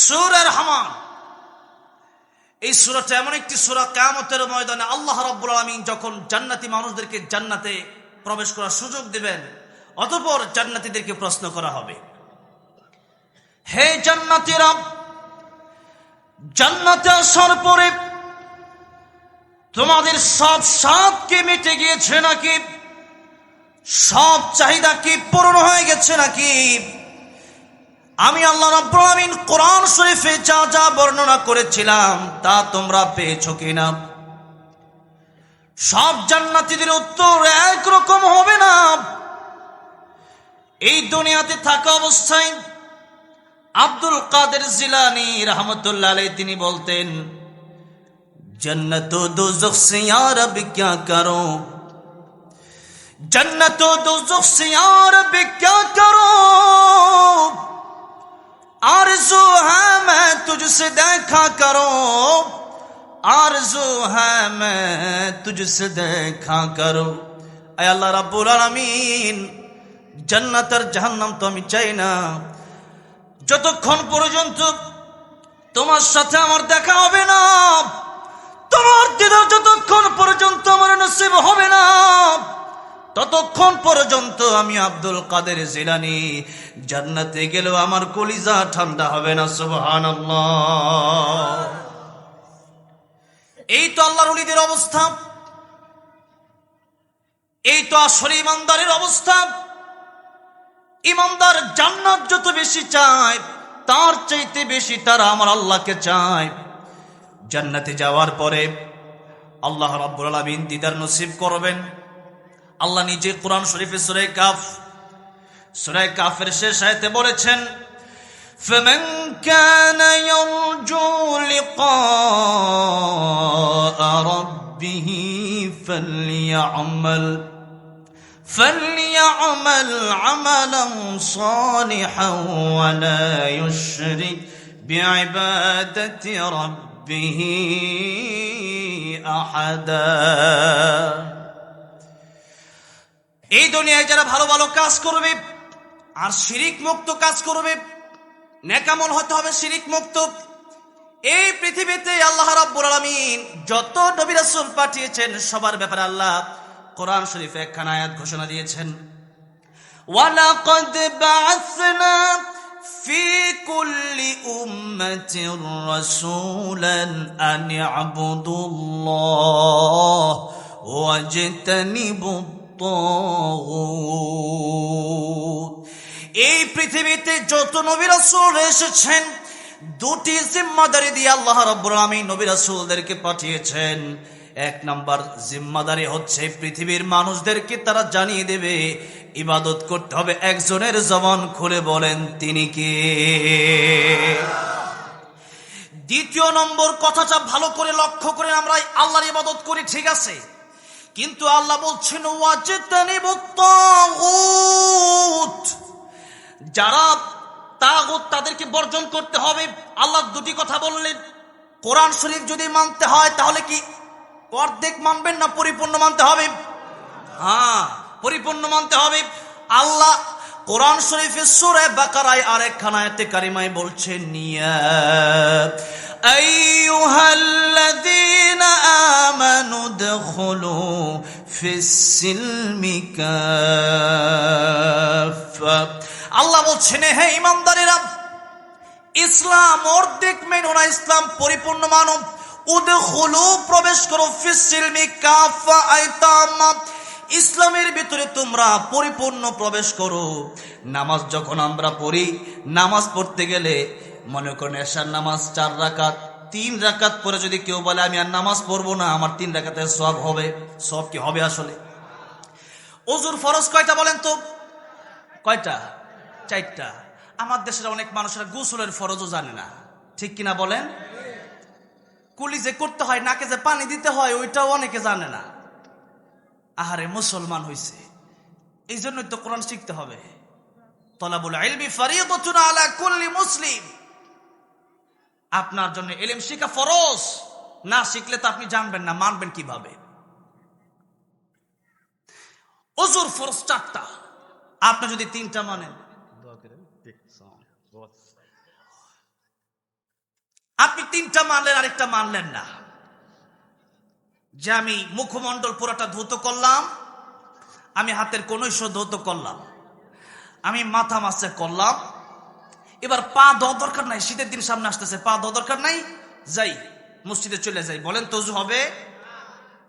সুরের হামান এই সুরাটা এমন একটি সুরা কেয়ামতের ময়দানে আল্লাহ রাব্বুল আলমিন যখন জান্নাতি মানুষদেরকে জান্নাতে প্রবেশ করার সুযোগ দিবেন, অতপর জান্নাতিদেরকে প্রশ্ন করা হবে, হে জান্নাতিরা জান্নাতে আসার পরে তোমাদের সব স্বাদ কি মিটে গিয়েছে নাকি? সব চাহিদা কি পূরণ হয়ে গেছে নাকি? আমি আল্লাহ রাব্বুল আমিন কোরআন শরীফে যা যা বর্ণনা করেছিলাম, তা তোমরা পেয়েছ কিনা? সব জান্নাতীদের উত্তর একরকম হবে না। এই দুনিয়াতে থাকা অবস্থায় আব্দুল কাদের জিলানি রহমতুল্লাহ তিনি বলতেন, জন্নত দুজখ সে বিজ্ঞা করো? জন্নত দুজখ সে বিজ্ঞা করো? आरज़ू है मैं तुझसे देखा करो आरज़ू है मैं तुझसे देखा करो আয় আল্লাহ রাব্বুল আলামিন জান্নাত আর জাহান্নাম তো আমি চাই না যতক্ষণ পর্যন্ত তোমার সাথে আমার দেখা হবে না তোমার দিদার যতক্ষণ পর্যন্ত আমার নসিব হবে না ততক্ষণ পর্যন্ত আমি আব্দুল কাদের জিলানি। জান্নাতে গেলেও আমার কলিজা ঠান্ডা হবে না সুবহান এই তো আল্লাহর উলিদের অবস্থা। এই তো আসলে ইমানদারের অবস্থা। ইমানদার জান্নাত যত বেশি চায়, তার চাইতে বেশি তারা আমার আল্লাহকে চায়। জান্নাতে যাওয়ার পরে আল্লাহ রাব্বুল আলামিন দিদার নসিব করবেন। আল্লাহ নিজে কোরআন শরীফে সূরা কাফ সূরা কাফের শেষ আয়াতে বলেছেন فمن كان يرجو لقاء ربه فليعمل فليعمل عملا صالحا ولا يشرك بعبادة ربه أحدا এই দুনিয়ায় যারা ভালো ভালো কাজ করবে আর শিরিক মুক্ত কাজ করবে নেকামল হতে হবে শিরিক মুক্ত এই পৃথিবীতে আল্লাহ রাব্বুল আলামিন যত নবী রাসূল পাঠিয়েছেন সবার ব্যাপারে আল্লাহ কোরআন শরীফে একখানা আয়াত ঘোষণা দিয়েছেন ওয়ালাকাদ বা'আসনা في كل أمة رسولا أن اعبدوا الله واجتنبوا الطاغوت এই পৃথিবীতে যত নবী রাসূল এসেছেন, দুটি জিম্মাদারি দিয়ে আল্লাহ রাব্বুল আলামিন নবী রাসূলদেরকে পাঠিয়েছেন। এক নাম্বার জিম্মাদারি হচ্ছে পৃথিবীর মানুষদেরকে তারা জানিয়ে দেবে, ইবাদত করতে হবে। একজনের জবান খুলে বলেন, তিনি কে? দ্বিতীয় নম্বর কথাটা ভালো করে লক্ষ্য করে আমরা আল্লাহর ইবাদত করি, ঠিক আছে? কিন্তু আল্লাহ বলছেন যারা তাগুত তাদেরকে বর্জন করতে হবে, আল্লাহ দুটি কথা বললেন। কোরআন শরীফ যদি মানতে হয়, তাহলে কি অর্ধেক মানবেন না পরিপূর্ণ মানতে হবে? হ্যাঁ পরিপূর্ণ মানতে হবে। আল্লাহ কোরআন শরীফের সুরে বাকারায় আরেকখানা এতে কারিমায় বলছেন নিয়া أيها الذين آمنوا ادخلوا في السلم كافة আল্লাহ বলছেন হে ইমানদারেরা ইসলাম অর্ধেক মেনো না ইসলাম পরিপূর্ণ মানব উদখুলু প্রবেশ করো ফিসিলমি কাফা আইতামা ইসলামের ভিতরে তোমরা পরিপূর্ণ প্রবেশ করো নামাজ যখন আমরা পড়ি নামাজ পড়তে গেলে মনে করেন এশার নামাজ চার রাকাত, তিন রাকাত পরে যদি কেউ বলে, আমি আর নামাজ পড়ব না, আমার তিন রাকাতের সব হবে। সব কি হবে আসলে? অজুর ফরজ কয়টা বলেন তো? কয়টা? চারটা। আমার দেশের অনেক মানুষেরা গোসলের ফরজও জানে না। ঠিক কিনা বলেন? কুলি যে করতে হয়, নাকে যে পানি দিতে হয়, ওইটাও অনেকে জানে না। আহারে, মুসলমান হইছে। এই জন্যই তো কোরআন শিখতে হবে। তলাবুল আলা কুল্লি মুসলিম। আপনার জন্য এলিম শিখা ফরজ। না শিখলে তো আপনি জানবেন না মানবেন কীভাবে। অজুর ফরজ চারটা। আপনি যদি তিনটা মানেন। আপনি তিনটা মানলেন আরেকটা মানলেন না। যে আমি মুখমণ্ডল পুরোটা ধৌত করলাম আমি হাতের কনৈশ ধৌত করলাম আমি মাথা মাসে করলাম এবার পা দেওয়ার দরকার নাই, শীতের দিন সামনে আসতেছে, পা দেওয়ার দরকার নাই, যাই, মসজিদে চলে যাই, বলেন তো উজু হবে?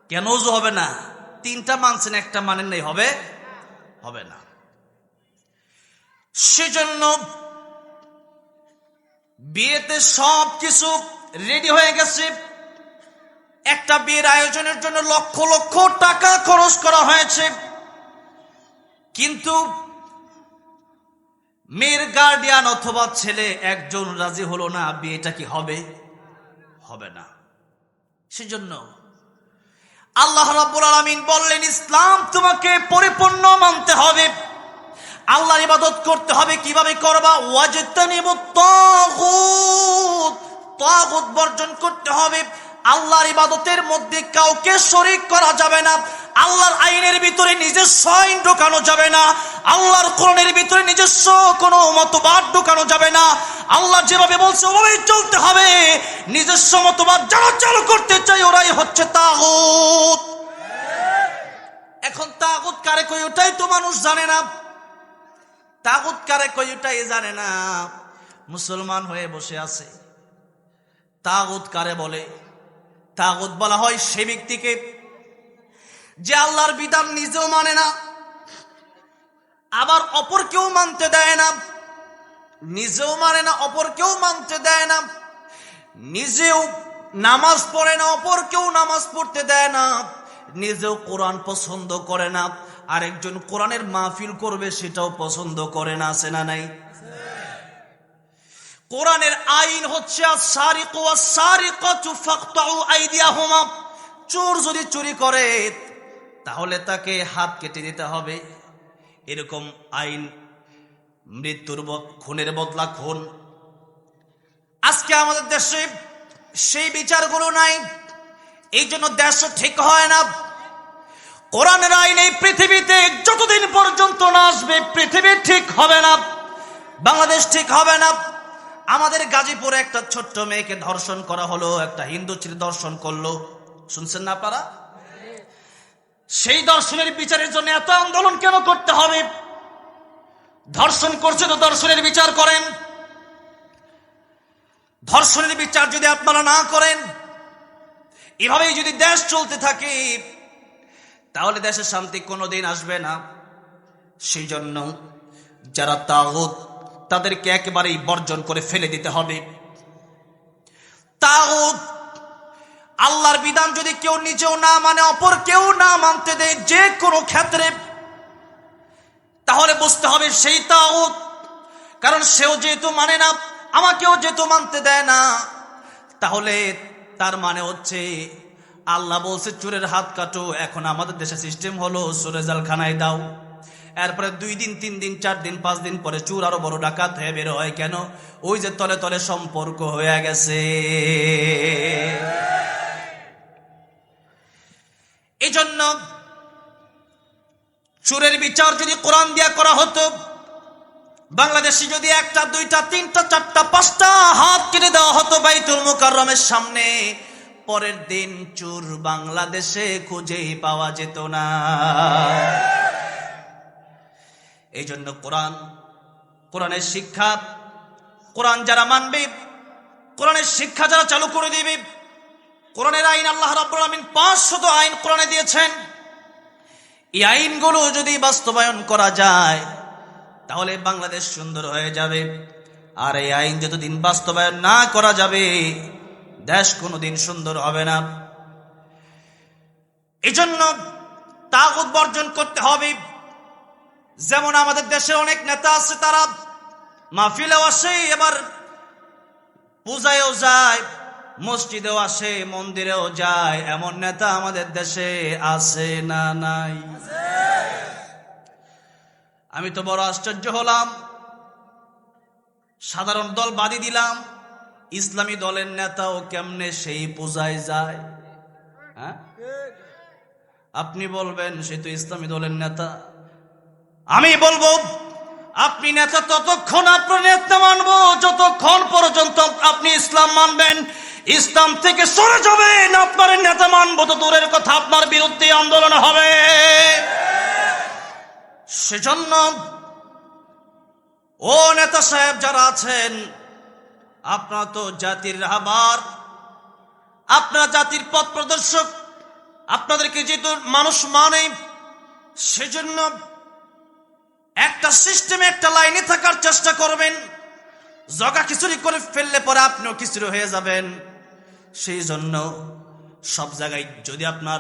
কেন উজু হবে না? তিনটা মানছেন, একটা মানেন নাই, হবে? হবে না। সেজন্য বিয়েতে সব কিছু রেডি হয়ে গেছে। একটা বিয়ের আয়োজনের জন্য লক্ষ লক্ষ টাকা খরচ করা হয়েছে। কিন্তু মেয়ের গার্ডিয়ান অথবা ছেলে একজন রাজি হলো না, বিয়েটা কি হবে? হবে না। সেজন্য আল্লাহ রাব্বুল আলামিন বললেন, ইসলাম তোমাকে পরিপূর্ণ মানতে হবে। আল্লাহর ইবাদত করতে হবে। কীভাবে করবা? ওয়াজতানিবুত তাগুত। তাগুত বর্জন করতে হবে। আল্লাহর ইবাদতের মধ্যে কাউকে শরীক করা যাবে না। আল্লাহর আইনের ভিতরে নিজস্ব আইন ঢোকানো যাবে না। আল্লাহর কোরআনের ভিতরে নিজস্ব কোনো মতবাদ ঢোকানো যাবে না। আল্লাহ যেভাবে বলছে, ওভাবেই চলতে হবে। নিজস্ব মতবাদ যারা চালু করতে চাই ওরাই হচ্ছে তাগুত। এখন তাগুত কারে কই ওটাই তো মানুষ জানে না। তাগুত কারে কই ওটাই জানে না। মুসলমান হয়ে বসে আছে। তাগুত কারে বলে? তাগুত বলা হয় সে ব্যক্তিকে যে আল্লাহর বিধান নিজেও মানে না, আবার অপর কেউ মানতে দেয় না, নিজেও মানে না অপর কেউ মানতে দেয় না, নিজেও নামাজ পড়ে না অপর কেউ নামাজ পড়তে দেয় না, নিজেও কোরআন পছন্দ করে না, আরেকজন কোরআনের মাহফিল করবে সেটাও পছন্দ করে না, আছে না নাই? কোরআনের আইন হচ্ছে চোর যদি চুরি করে তাহলে তাকে হাত কেটে দিতে হবে। এরকম আইন, মৃত্যুর খুনের বদলা খুন। আজকে আমাদের দেশে সেই বিচারগুলো নাই। এই জন্য দেশ ঠিক হয় না। কোরআনের আইন এই পৃথিবীতে যতদিন পর্যন্ত না আসবে, পৃথিবী ঠিক হবে না। বাংলাদেশ ঠিক হবে না। আমাদের গাজীপুরে একটা ছোট্ট মেয়েকে ধর্ষণ করা হলো, একটা হিন্দু ছেলে ধর্ষণ করল। শুনছেন না আপনারা? সেই দর্শনের বিচারের জন্য এত আন্দোলন কেন করতে হবে? ধর্ষণ করছে তো দর্শনের বিচার করেন। ধর্ষণের বিচার যদি আপনারা না করেন, এভাবেই যদি দেশ চলতে থাকে, তাহলে দেশের শান্তি কোনোদিন আসবে না। সেই জন্য যারা তাগুত, তাদেরকে একেবারেই বর্জন করে ফেলে দিতে হবে। তাগুত আল্লাহর বিধান যদি কেউ নিজেও না মানে অপর কেউ না মানতে দেয় যে কোনো ক্ষেত্রে, তাহলে বুঝতে হবে সেই তাগুত। কারণ সেও যেহেতু মানে না, আমাকেও যেহেতু মানতে দেয় না, তাহলে তার মানে হচ্ছে, আল্লাহ বলছে, চোরের হাত কাটো, এখন আমাদের দেশে সিস্টেম হলো চোরে জালখানায় দাও। এরপরে দুই দিন, তিন দিন, চার দিন, পাঁচ দিন পরে চুর আরও বড় ডাকাত হয়ে বের হয় কেন? ওই যে তলে তলে সম্পর্ক হয়ে গেছে। এই জন্য চোরের বিচার যদি কোরআন দিয়া করা হতো, বাংলাদেশে যদি একটা, দুইটা, তিনটা, চারটা, পাঁচটা হাত কেটে দেওয়া হতো বাইতুল মুকাররমের সামনে, পরের দিন চোর বাংলাদেশে খুঁজেই পাওয়া যেত না। এই জন্য কোরআন, কোরআনের শিক্ষা, কোরআন যারা মানবে, কোরআনের শিক্ষা যারা চালু করে দিবে কোরআনের আইন আল্লাহ রাব্বুল আলামিন পাঁচশত আইন কোরআনে দিয়েছেন। এই আইনগুলো যদি বাস্তবায়ন করা যায়, তাহলে বাংলাদেশ সুন্দর হয়ে যাবে। আর এই আইন যতদিন বাস্তবায়ন না করা যাবে, দেশ কোনোদিন সুন্দর হবে না। এজন্য তাগুত বর্জন করতে হবে। যেমন আমাদের দেশে অনেক নেতা আছে, তারা মাহফিলেও আসে, এবার পূজায়ও যায়। মসজিদেও আসে, মন্দিরেও যায়। এমন নেতা আমাদের দেশে আছে না নাই? আমি তো বড় আশ্চর্য হলাম। সাধারণ দল বাদি দিলাম। ইসলামী দলের নেতাও কেমনে সেই পূজায় যায়? হ্যাঁ? আপনি বলবেন, সে তো ইসলামী দলের নেতা। আমি বলব, আপনি নেতা, ততক্ষণ আপনার নেতা মানবো, যতক্ষণ পর্যন্ত আপনি ইসলাম মানবেন ইসলাম থেকে সরে যাবেন আপনার নেতা মানব তো দূরের কথা, আপনার বিরুদ্ধে আন্দোলন হবে। সেজন্য ও নেতা সাহেব যারা আছেন, আপনারা তো জাতির রাহবার, আপনার জাতির পথ প্রদর্শক, আপনাদেরকে যেহেতু মানুষ মানে সেজন্য একটা সিস্টেমে একটা লাইনে থাকার চেষ্টা করবেন, জগা খিচুড়ি করে ফেললে পরে আপনিও খিচুড়ি হয়ে যাবেন। সেই জন্য সব জায়গায় যদি আপনার,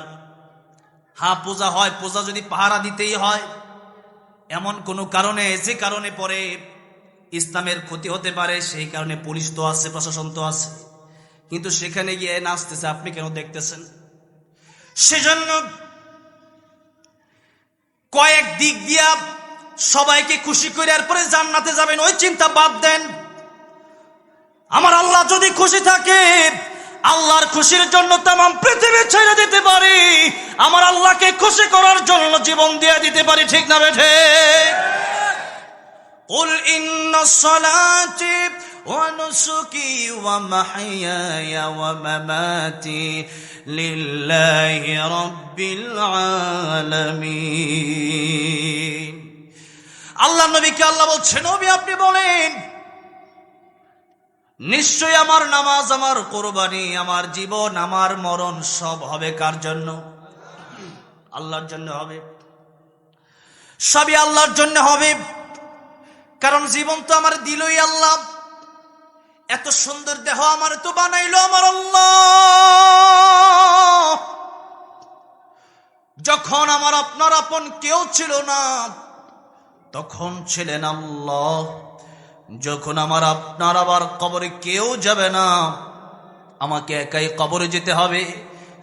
হা, পূজা হয়, পূজা যদি পাহারা দিতেই হয়, এমন কোনো কারণে, যে কারণে পরে ইসলামের ক্ষতি হতে পারে, সেই কারণে পুলিশ তো আছে, প্রশাসন তো আছে। কিন্তু সেখানে গিয়ে নাচতেছে, আপনি কেন দেখতেছেন? সেজন্য কয়েক দিক দিয়া সবাইকে খুশি করে পরে জান্নাতে যাবেন, ওই চিন্তা বাদ দেন। আমার আল্লাহ যদি খুশি থাকে আল্লাহর খুশির জন্য তাম পৃথিবী ছেড়ে দিতে পারি আমার আল্লাহকে খুশি করার জন্য জীবন দিয়ে দিতে পারি ঠিক না বেঠে قل إن صلاتي ونسكي ومحياي ومماتي لله رب العالمين আল্লাহ নবীকে আল্লাহ বলছেন নবী আপনি বলেন নিশ্চয় আমার নামাজ, আমার কোরবানি, আমার জীবন, আমার মরণ সব হবে কার জন্য? আল্লাহর জন্য হবে। সবই আল্লাহর জন্য হবে। কারণ জীবন তো আমার দিলই আল্লাহ। এত সুন্দর দেহ আমার তো বানাইলো আমার আল্লাহ। যখন আমার আপনার আপন কেউ ছিল না, তখন ছিলেন আল্লাহ। যখন আমার আপনার আবার কবরে কেউ যাবে না, আমাকে একাই কবরে যেতে হবে।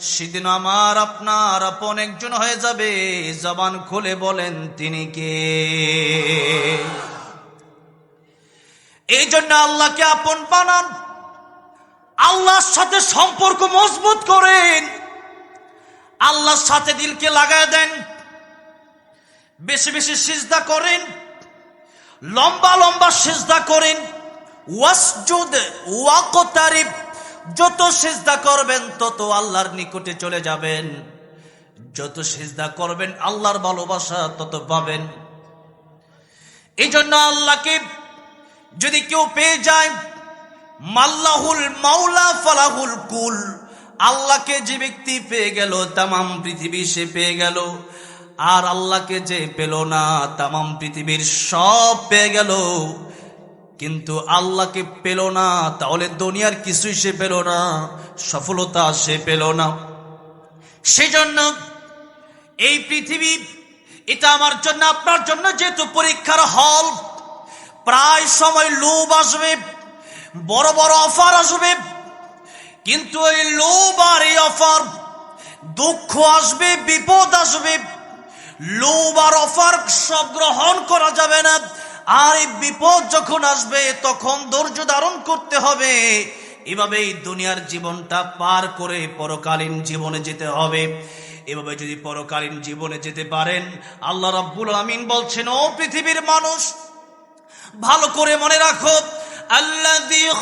সেদিন আমার আপনার আপন একজন হয়ে যাবে, জবান খুলে বলেন, তিনি কে? এই জন্য আল্লাহকে আপন বানান। আল্লাহর সাথে সম্পর্ক মজবুত করেন। আল্লাহর সাথে দিলকে লাগায় দেন। বেশি বেশি সিজদা করেন। লম্বা লম্বা সেজদা করেন। যত সেজদা করবেন, তত আল্লাহর নিকটে চলে যাবেন। যত সেজদা করবেন, আল্লাহর ভালোবাসা তত পাবেন। এই জন্য আল্লাহকে যদি কেউ পেয়ে যায়, মাল্লাহুল মাওলা ফালাহুল কুল, আল্লাহকে যে ব্যক্তি পেয়ে গেল, তামাম পৃথিবী সে পেয়ে গেল। আর আল্লাহকে যে পেল না, তামাম পৃথিবীর সব পেয়ে গেল। কিন্তু আল্লাহকে পেল না, তাহলে দুনিয়ার কিছুই সে পেল না, সফলতা সে পেল না। সেজন্য এই পৃথিবী, এটা আমার জন্য, আপনার জন্য যেহেতু পরীক্ষার হল, প্রায় সময় লোভ আসবে, বড় বড় অফার আসবে, কিন্তু এই লোভ আর এই অফার দুঃখ আসবে, বিপদ আসবে লোভ আর অফার সব গ্রহণ করা যাবে না। আর এই বিপদ যখন আসবে, তখন ধৈর্য ধারণ করতে হবে। এভাবে এই দুনিয়ার জীবনটা পার করে পরকালীন জীবনে যেতে হবে। এভাবে যদি পরকালীন জীবনে যেতে পারেন, আল্লাহ রাব্বুল আমিন বলছেন, ও পৃথিবীর মানুষ, ভালো করে মনে রাখো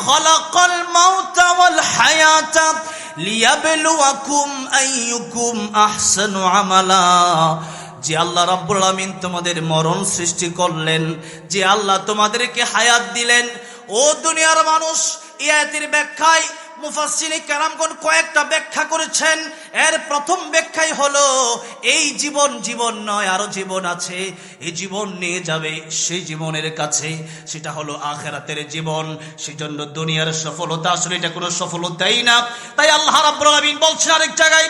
খালাকাল মাউতা ওয়াল হায়াতা লিয়াবলুয়াকুম আইয়ুকুম আহসানু আমালা। যে আল্লাহ রাব্বুল আমিন তোমাদের মরণ সৃষ্টি করলেন, যে আল্লাহ তোমাদেরকে হায়াত দিলেন, ও দুনিয়ার মানুষ এই আয়াতের ব্যাখ্যায় মুফাসসিনি কারামগণ কয়েকটা ব্যাখ্যা করেছেন। এর প্রথম ব্যাখ্যাই হলো, এই জীবন জীবন নয়, আরও জীবন আছে। এই জীবন নিয়ে যাবে সেই জীবনের কাছে। সেটা হলো আখেরাতের জীবন। সেজন্য দুনিয়ার সফলতা আসলে এটা কোনো সফলতাই না। তাই আল্লাহ রাব্বুল আলামিন বলছেন আরেক জায়গায়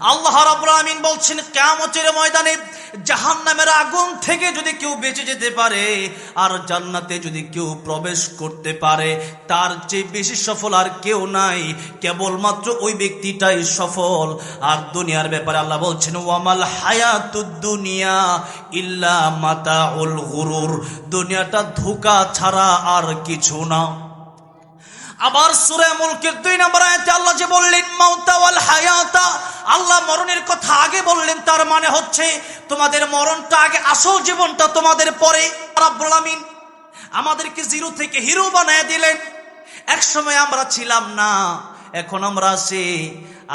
আল্লাহ রাব্বুল আমিন বলছেন, কিয়ামতের ময়দানে জাহান নামের আগুন থেকে যদি কেউ বেঁচে যেতে পারে আর জান্নাতে যদি কেউ প্রবেশ করতে পারে, তার চেয়ে বেশি সফল আর কেউ নাই। কেবলমাত্র ওই ব্যক্তিটাই সফল। আর দুনিয়ার ব্যাপারে আল্লাহ বলছেন, ওয়ামাল দুনিয়া ইল্লা মাতা উল গুরুর। দুনিয়াটা ধোকা ছাড়া আর কিছু না। আবার সুরে মুলকের দুই নম্বর আয়াতে আল্লাহ যে বললেন, মাউতা ওয়াল হায়াতা আল্লাহ মরণের কথা আগে বললেন, তার মানে হচ্ছে তোমাদের মরণটা আগে আসল জীবনটা তোমাদের পরে। রাব্বুল আমিন আমাদেরকে জিরো থেকে হিরো বানায় দিলেন। এক সময় আমরা ছিলাম না, এখন আমরা আছি।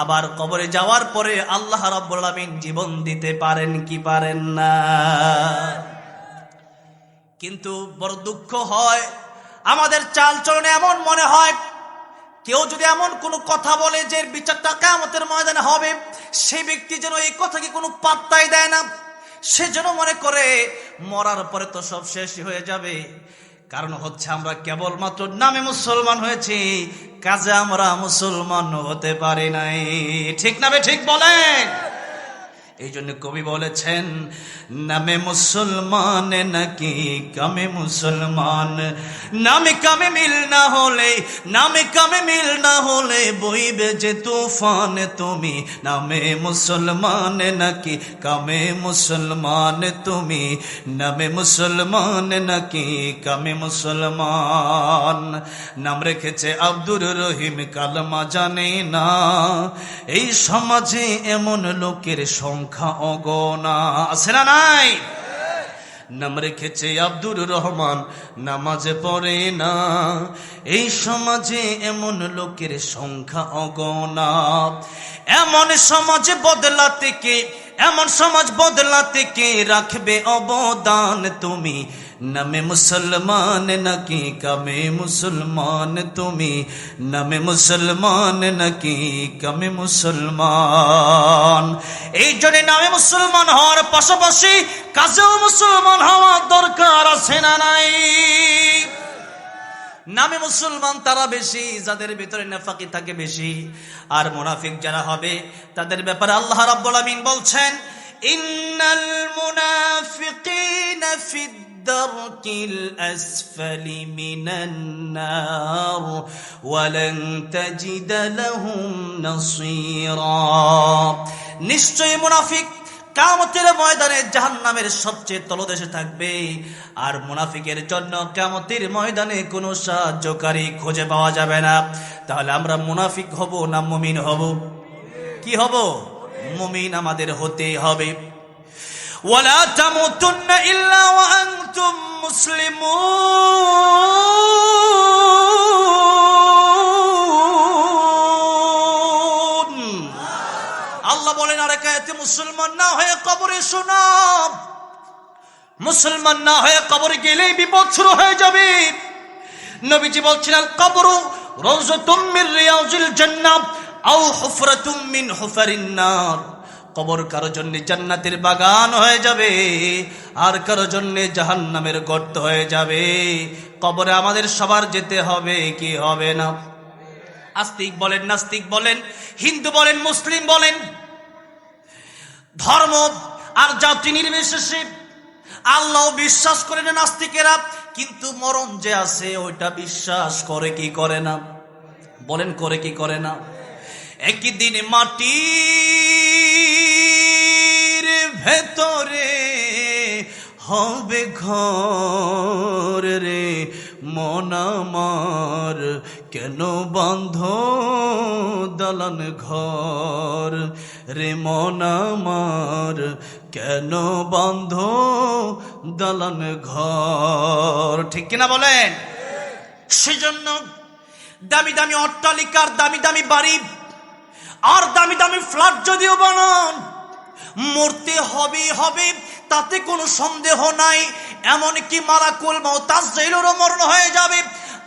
আবার কবরে যাওয়ার পরে আল্লাহ রাব্বুল আমিন জীবন দিতে পারেন কি পারেন না। কিন্তু বড় দুঃখ হয় আমাদের চাল চলনে এমন মনে হয়, কেউ যদি এমন কোনো কথা বলে যে বিচারটা কেমতের ময়দানে হবে সেই ব্যক্তি যেন এই কথাকে কোনো পাত্তাই দেয় না। সে যেন মনে করে, মরার পরে তো সব শেষ হয়ে যাবে। কারণ হচ্ছে আমরা কেবলমাত্র নামে মুসলমান হয়েছি, কাজে আমরা মুসলমান হতে পারি নাই। ঠিক না ঠিক বলেন? এই জন্য কবি বলেছেন, নামে মুসলমান নাকি কামে মুসলমান? নামে কামে মিল না হলে, নামে কামে মিল না হলে বইবে যে তুফান তুমি? নামে মুসলমান নাকি কামে মুসলমান তুমি? নামে মুসলমান নাকি কামে মুসলমান? নাম রেখেছে আব্দুর রহিম, কালমা জানে না। এই সমাজে এমন লোকের সংখ্যা অগণা আছে না নাই? নাম রেখেছে আব্দুর রহমান নামাজে পড়ে না। এই সমাজে এমন লোকের সংখ্যা অগণা এমন সমাজ বদলাতে কে এমন সমাজ বদলাতে কে রাখবে অবদান তুমি? নামে মুসলমান নাকি কামে মুসলমান তুমি নামে মুসলমান নাকি কামে মুসলমান এই জন্য নামে মুসলমান হওয়ার পাশাপাশি কাজেও মুসলমান হওয়ার দরকার আছে না নাই? নামে মুসলমান তারা বেশি, যাদের ভিতরে নেফাকি থাকে বেশি। আর মুনাফিক যারা হবে, তাদের ব্যাপারে আল্লাহ রাব্বুল আমিন বলছেন, ইন্নাল মুনাফিকিনা ফিদ الدرك الأسفل من النار ولن تجد لهم نصيرا নিশ্চয় মুনাফিক কামতের ময়দানে জাহান্নামের সবচেয়ে তলদেশে থাকবে আর মুনাফিকের জন্য কামতের ময়দানে কোনো সাহায্যকারী খুঁজে পাওয়া যাবে না তাহলে আমরা মুনাফিক হব না মুমিন হব কি হব মুমিন আমাদের হতে হবে ولا تموتن إلا وأنتم مسلمون আল্লাহ বলেন আর একাতে মুসলমান না হয়ে কবরে শোনাম মুসলমান না হয়ে কবরে গেলেই বিপদ শুরু হয়ে যাবে নবীজি বলছেন আল কবরু রওজাতুম মিন রিয়াজিল জান্নাহ আও হুফরাতুম মিন হুফারিন নার কবর কারও জন্য জান্নাতের বাগান হয়ে যাবে, আর কারও জন্য জাহান্নামের গর্ত হয়ে যাবে। কবরে আমাদের সবার যেতে হবে, কি হবে না? আস্তিক বলেন, নাস্তিক বলেন, হিন্দু বলেন, মুসলিম বলেন, ধর্ম আর জাতি নির্বিশেষে আল্লাহ বিশ্বাস করে না নাস্তিকেরা, কিন্তু মরণ যে আছে, ওইটা বিশ্বাস করে কি করে না? বলেন, করে কি করে না? একই দিন মাটির ভেতরে হবে ঘর রে। মন আমার কেন বন্ধ দলন ঘর? রে মন আমার কেন বন্ধ দলন ঘর? ঠিক কিনা বলেন? সেজন্য দামি দামি অট্টালিকার দামি দামি বাড়ি আর দামি দামি ফ্ল্যাট যদিও বানান, মরতে হবে হবে, তাতে কোনো সন্দেহ নাই। এমনকি মালাকুল মাউতাজেলেরও মরণ হয়ে যাবে।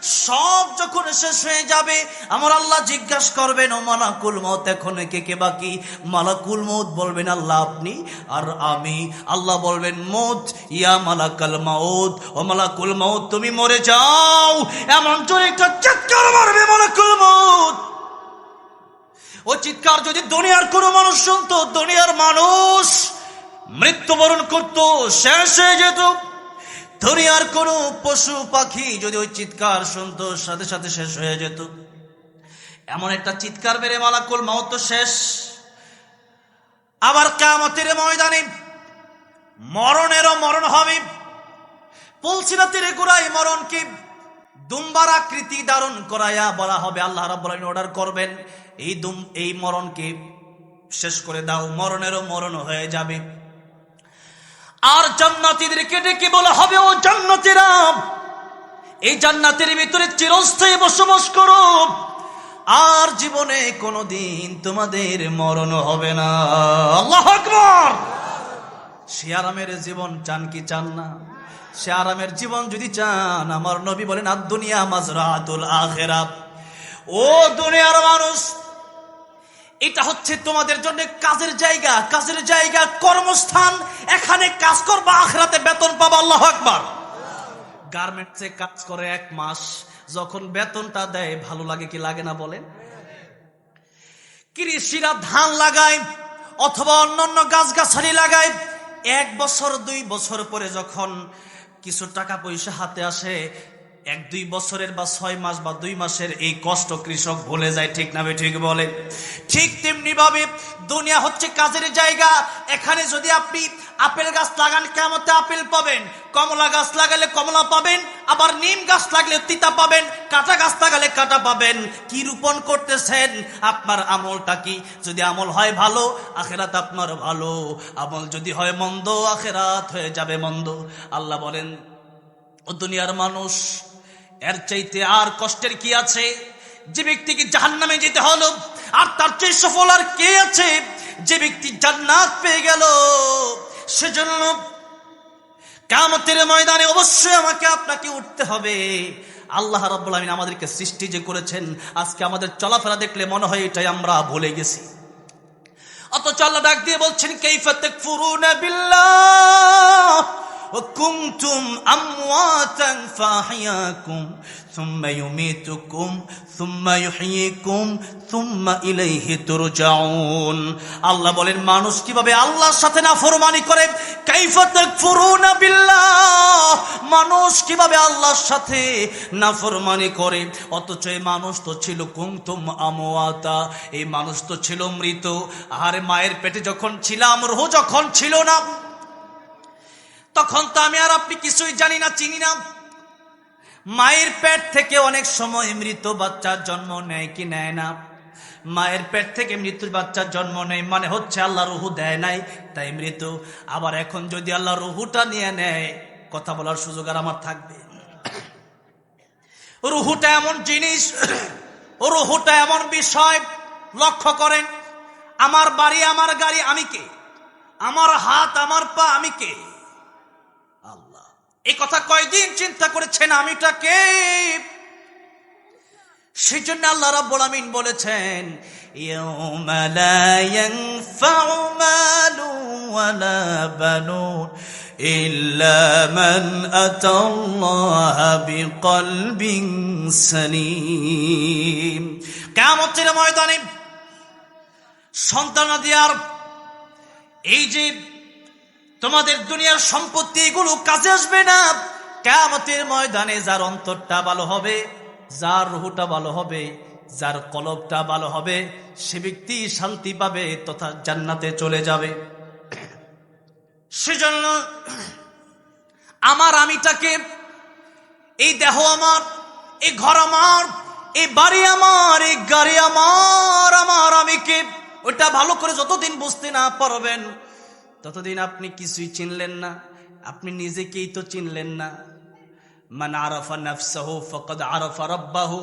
সব যখন শেষ হয়ে যাবে, আমার আল্লাহ জিজ্ঞাসা করবেন, ও মালাকুল মত এখন কে কে বাকি? মালাকুল মত বলবেন, আল্লাহ আপনি আর আমি। আল্লাহ বলবেন মত ইয়া মালাকাল মাউত, ও মালাকুল মাউত, তুমি মরে যাও। এমন জোরে একটা চিৎকার চিৎকার, যদি দুনিয়ার কোনো মানুষ শুনতো, দুনিয়ার মানুষ মৃত্যুবরণ করত, শেষ হয়ে যেত। দুনিয়ার কোনো পশু পাখি যদি ওই চিৎকার শুনতো, সাথে সাথে শেষ হয়ে যেত। এমন একটা চিৎকার বেড়ে মালাকুল মাউত তো শেষ। আবার কামতের ময়দানে মরণেরও মরণ হবে। পলসিরা তীরে গোড়াই মরণ কি দুম্বার আকৃতি ধারণ করাইয়া বলা হবে। আল্লাহ আলামিন অর্ডার করবেন। এই দুম, এই মরণকে শেষ করে দাও, মরণেরও মরণ হয়ে যাবে। আর জান্নাতীদেরকে ডেকে বলা হবে, ও জান্নাতীরা? এই জান্নাতের ভিতরে চিরস্থায়ী বসবাস করো। আর জীবনে কোনোদিন তোমাদের মরণ হবে না। আল্লাহ আকবর! সে আরামের জীবন চান কি চান না? সে আরামের জীবন যদি চান, আমার নবী বলেন আর দুনিয়া মাজরাতুল আখেরা ও দুনিয়ার মানুষ এটা হচ্ছে তোমাদের জন্য কাজের জায়গা কাজের জায়গা, কর্মস্থান। এখানে কাজ করবা, আখরাতে বেতন পাবা, আল্লাহ আকবার। গার্মেন্টসে কাজ করে এক মাস, যখন বেতনটা দেয়, ভালো লাগে কি লাগে না বলেন? কৃষিরা ধান লাগায়, অথবা অন্যান্য গাছগাছালি লাগায়। এক বছর, দুই বছর পরে যখন কিছু টাকা পয়সা হাতে আসে এক দুই বছরের বা ছয় মাস বা দুই মাসের এই কষ্ট কৃষক ভুলে যায়, ঠিক না ঠিক বলে? ঠিক তেমনি ভাবে দুনিয়া হচ্ছে কাজের জায়গা। এখানে যদি আপনি আপেল গাছ লাগান কেমতে আপেল পাবেন। কমলা গাছ লাগালে কমলা পাবেন, আবার নিম গাছ লাগলে তিতা পাবেন কাঁটা গাছ লাগালে কাঁটা পাবেন। কি রোপণ করতেছেন? আপনার আমলটা কি? যদি আমল হয় ভালো, আখেরাত আপনার ভালো। আমল যদি হয় মন্দ, আখেরাত হয়ে যাবে মন্দ। আল্লাহ বলেন, ও দুনিয়ার মানুষ এর চাইতে আর কষ্টের কি আছে? যে ব্যক্তিকে জাহান নামে যেতে হলো, আর তার চেয়ে সফল আর কে আছে? যে ব্যক্তি জান্নাত পেয়ে গেল, সেজন্য কামতের ময়দানে অবশ্যই আমাকে আপনাকে উঠতে হবে। আল্লাহ রাব্বুল আমিন আমাদেরকে সৃষ্টি যে করেছেন, আজকে আমাদের চলাফেরা দেখলে মনে হয় এটাই আমরা ভুলে গেছি। অথচ আল্লাহ ডাক দিয়ে বলছেন, কাইফা তাকফুরুনা বিল্লাহ? وكنتم أمواتا فأحياكم ثم يميتكم ثم يحييكم ثم إليه ترجعون আল্লাহ বলেন মানুষ কিভাবে আল্লাহর সাথে নাফরমানি করে কাইফা তাকফুরুনা বিল্লাহ মানুষ কিভাবে আল্লাহর সাথে নাফরমানি করে অথচ এই মানুষ তো ছিল কুমতুম আমওয়াতা এই মানুষ তো ছিল মৃত আর মায়ের পেটে যখন ছিলাম রোহ যখন ছিল না তখন তো আমি আর আপনি কিছুই জানি না, চিনি না। মায়ের পেট থেকে অনেক সময় মৃত বাচ্চার জন্ম নেয় কি নেয় না। মায়ের পেট থেকে মৃত্যুর বাচ্চার জন্ম নেয় মানে হচ্ছে আল্লাহ রুহু দেয় নাই, তাই মৃত। আবার এখন যদি আল্লাহ রুহুটা নিয়ে নেয়, কথা বলার সুযোগ আর আমার থাকবে। রুহুটা এমন জিনিস, রুহুটা এমন বিষয়, লক্ষ্য করেন, আমার বাড়ি, আমার গাড়ি, আমি কে? আমার হাত, আমার পা, আমি কে? এই কথা কয়দিন চিন্তা করেছেন আমিটা কে সেই জন্য আল্লাহ রাব্বুল আমিন বলেছেন, ইয়াউমা লা ইয়ানফাউ মালু ওয়ালা বানুন ইল্লা মান আতাল্লাহা বিকলবিন সালিম। কিয়ামতের ময়দানে সন্তানাদি আর এই যে তোমাদের দুনিয়ার সম্পত্তি এগুলো কাজে আসবে না। কেমতের ময়দানে যার অন্তরটা ভালো হবে, যার রুহুটা ভালো হবে, যার কলবটা ভালো হবে, সে ব্যক্তি শান্তি পাবে তথা জান্নাতে চলে যাবে। সেজন্য আমার আমিটাকে, এই দেহ আমার, এই ঘর আমার, এই বাড়ি আমার, এই গাড়ি আমার আমার আমিকে ওটা ভালো করে যতদিন বুঝতে না পারবেন ততদিন আপনি কিছুই চিনলেন না, আপনি নিজেকেই তো চিনলেন না। মান আরফা নাফসাহু ফকদ আরফা রব্বাহু,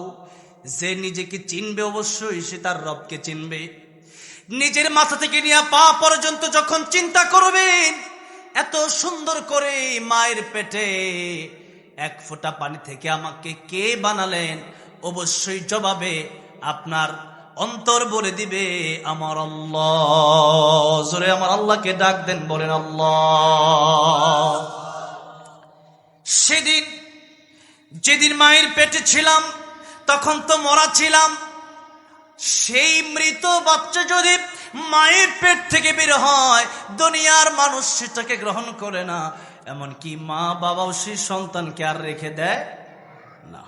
যে নিজেকে চিনবে অবশ্যই সে তার রবকে চিনবে। নিজের মাথা থেকে নিয়ে পা পর্যন্ত যখন চিন্তা করবেন, এত সুন্দর করে মায়ের পেটে এক ফোঁটা পানি থেকে আমাকে কে বানালেন? অবশ্যই জবাবে আপনার অন্তর বলে দিবে, আমার আল্লাহ। জোরে আমার আল্লাহকে ডাক দেন, বলেন, আল্লাহ। সেদিন, যেদিন মায়ের পেটে ছিলাম, তখন তো মরা ছিলাম। সেই মৃত বাচ্চা যদি মায়ের পেট থেকে বের হয়, দুনিয়ার মানুষ সেটাকে গ্রহণ করে না। এমনকি মা বাবাও সেই সন্তানকে আর রেখে দেয় না।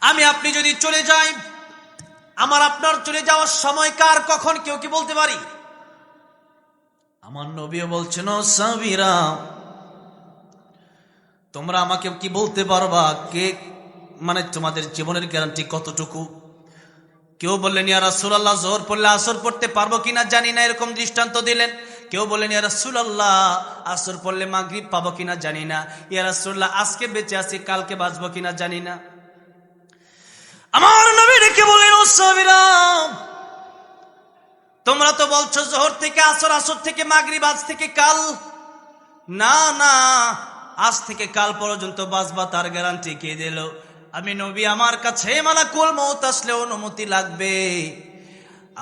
আমি, আপনি যদি চলে যাই আমার আপনার চলে যাওয়ার সময় কার, কখন, কেউ কি বলতে পারি? আমার নবীও বলছেন, "ও সাবিরা তোমরা আমাকে কি বলতে পারবা? কে মানে তোমাদের জীবনের গ্যারান্টি কতটুকু? কেউ বললেন, ইয়া রাসূলুল্লাহ, জোহর পড়লে আসর পড়তে পারব কিনা জানি না। এরকম দৃষ্টান্ত দিলেন। কেউ বললেন, ইয়া রাসূলুল্লাহ, আসর পড়লে মাগরিব পাবো কিনা জানি না। ইয়া রাসূলুল্লাহ, আজকে বেঁচে আছি, কালকে বাঁচবো কিনা জানি না। আমার নবী ডেকে বললেন, ও তোমরা তো বলছো জোহর থেকে আসর আসর থেকে মাগরিব, আজ থেকে কাল। না না, আজ থেকে কাল পর্যন্ত বাঁচবা তার গ্যারান্টি কে দিল? আমি নবী, আমার কাছে মালাকুল মৌত আসলে অনুমতি লাগবে।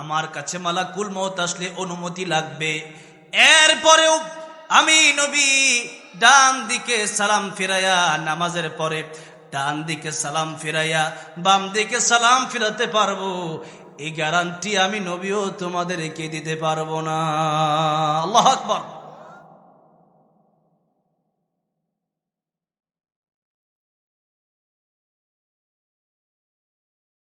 আমার কাছে মালাকুল মৌত আসলে অনুমতি লাগবে। এরপরেও আমি নবী ডান দিকে সালাম ফিরাইয়া নামাজের পরে ডান দিকে সালাম ফিরাইয়া বাম দিকে সালাম ফিরাতে পারব। এই গ্যারান্টি আমি নবীও তোমাদেরকে দিতে পারব না। আল্লাহ আকবর।